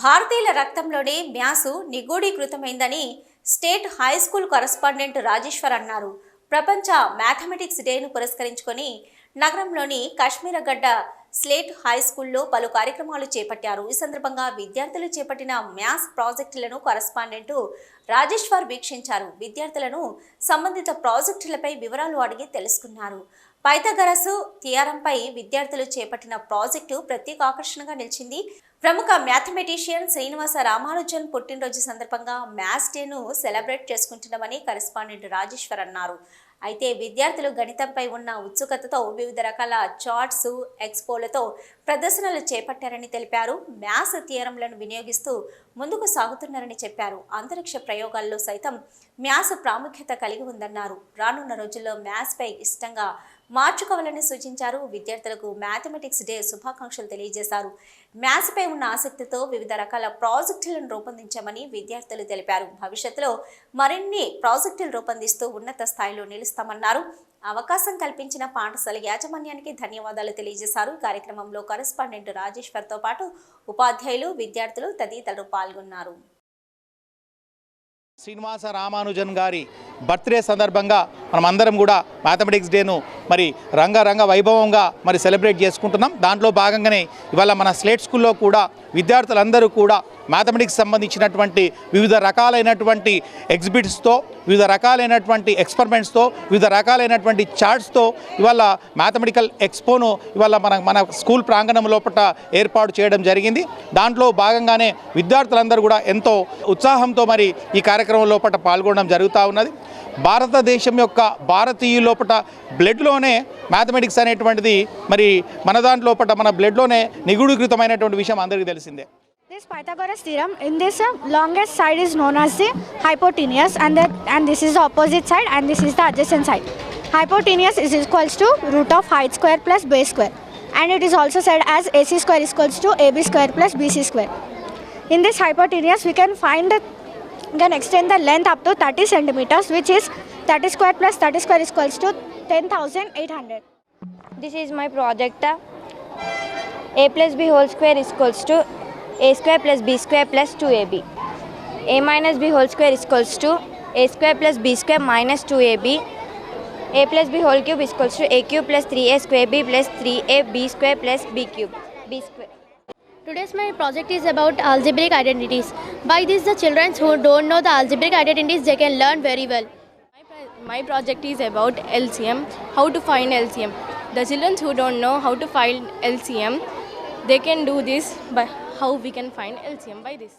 భారతీయుల రక్తంలోనే maths నిగూఢీకృతమైందని state high school correspondent Rajeshwar అన్నారు. ప్రపంచ మ్యాథమెటిక్స్ డేను పురస్కరించుకొని నగరంలోని కాశ్మీరగడ్డ స్లేట్ హై స్కూల్లో పలు కార్యక్రమాలు చేపట్టారు. ఈ సందర్భంగా విద్యార్థులు చేపట్టిన మ్యాథ్స్ ప్రాజెక్టులను కరస్పాండెంట్ రాజేశ్వర్ వీక్షించారు. విద్యార్థులను సంబంధిత ప్రాజెక్టులపై వివరాలు అడిగి తెలుసుకున్నారు. పైథగరసు థియరంపై విద్యార్థులు చేపట్టిన ప్రాజెక్టు ప్రత్యేక ఆకర్షణగా నిలిచింది. ప్రముఖ మ్యాథమెటిషియన్ శ్రీనివాస రామానుజన్ పుట్టినరోజు సందర్భంగా మ్యాథ్స్ డేను సెలబ్రేట్ చేసుకుంటున్నామని కరెస్పాండెంట్ రాజేశ్వర్ అన్నారు. అయితే విద్యార్థులు గణితంపై ఉన్న ఉత్సుకతతో వివిధ రకాల చార్ట్స్ ఎక్స్పోలతో ప్రదర్శనలు చేపట్టారని తెలిపారు. మ్యాథ్స్ థియరంలను వినియోగిస్తూ ముందుకు సాగుతున్నారని చెప్పారు. అంతరిక్ష ప్రయోగాల్లో సైతం మ్యాథ్స్ ప్రాముఖ్యత కలిగి ఉందన్నారు. రానున్న రోజుల్లో మ్యాథ్స్పై ఇష్టంగా మార్చుకోవాలని సూచించారు. విద్యార్థులకు మ్యాథమెటిక్స్ డే శుభాకాంక్షలు తెలియజేశారు. మ్యాథ్స్ పై ఉన్న ఆసక్తితో వివిధ రకాల ప్రాజెక్టులను రూపొందించామని విద్యార్థులు తెలిపారు. భవిష్యత్తులో మరిన్ని ప్రాజెక్టులు రూపొందిస్తూ ఉన్నత స్థాయిలో నిలుస్తామన్నారు. అవకాశం కల్పించిన పాఠశాల యాజమాన్యానికి ధన్యవాదాలు తెలియజేశారు. కార్యక్రమంలో కరెస్పాండెంట్ రాజేశ్వర్తో పాటు ఉపాధ్యాయులు విద్యార్థులు తదితరులు పాల్గొన్నారు. శ్రీనివాస రామానుజన్ గారి బర్త్డే సందర్భంగా మనం అందరం కూడా మ్యాథమెటిక్స్ డేను మరి రంగరంగ వైభవంగా మరి సెలబ్రేట్ చేసుకుంటున్నాం. దాంట్లో భాగంగానే ఇవాళ మన స్లేట్ స్కూల్లో కూడా విద్యార్థులందరూ కూడా మ్యాథమెటిక్స్ సంబంధించినటువంటి వివిధ రకాలైనటువంటి ఎగ్జిబిట్స్తో వివిధ రకాలైనటువంటి ఎక్స్పెరిమెంట్స్తో వివిధ రకాలైనటువంటి చార్ట్స్తో ఇవాళ మ్యాథమెటికల్ ఎక్స్పోను ఇవాళ మన మన స్కూల్ ప్రాంగణం లోపల ఏర్పాటు చేయడం జరిగింది. దాంట్లో భాగంగానే విద్యార్థులందరూ కూడా ఎంతో ఉత్సాహంతో మరి ఈ కార్యక్రమం లోపల పాల్గొనడం జరుగుతూ ఉన్నది. భారతదేశం యొక్క భారతీయు లోపల బ్లడ్లోనే మ్యాథమెటిక్స్ అనేటువంటిది మరి మన దాంట్లో మన బ్లడ్లోనే నిగుడీకృతమైనటువంటి విషయం అందరికీ తెలిసిందే. This Pythagoras theorem in this longest side is known as the hypotenuse and and this is the opposite side and this is the adjacent side hypotenuse is equals to root of height square plus b square and it is also side as AC square equals to AB square plus BC square in this hypotenuse we can find we can extend the length up to 30 centimeters which is 30 square plus 30 square is equals to 10,800. This is my project. A plus B whole square is equals to A square plus B square plus 2AB. A minus B whole square is equals to A square plus B square minus 2AB. A plus B whole cube is equals to A cube plus 3A square B plus 3A B square plus B cube. B square. Today's my project is about algebraic identities. By this, the children who don't know the algebraic identities, they can learn very well. My project is about LCM, how to find LCM. The children who don't know how to find LCM, they can do this by how we can find LCM by this.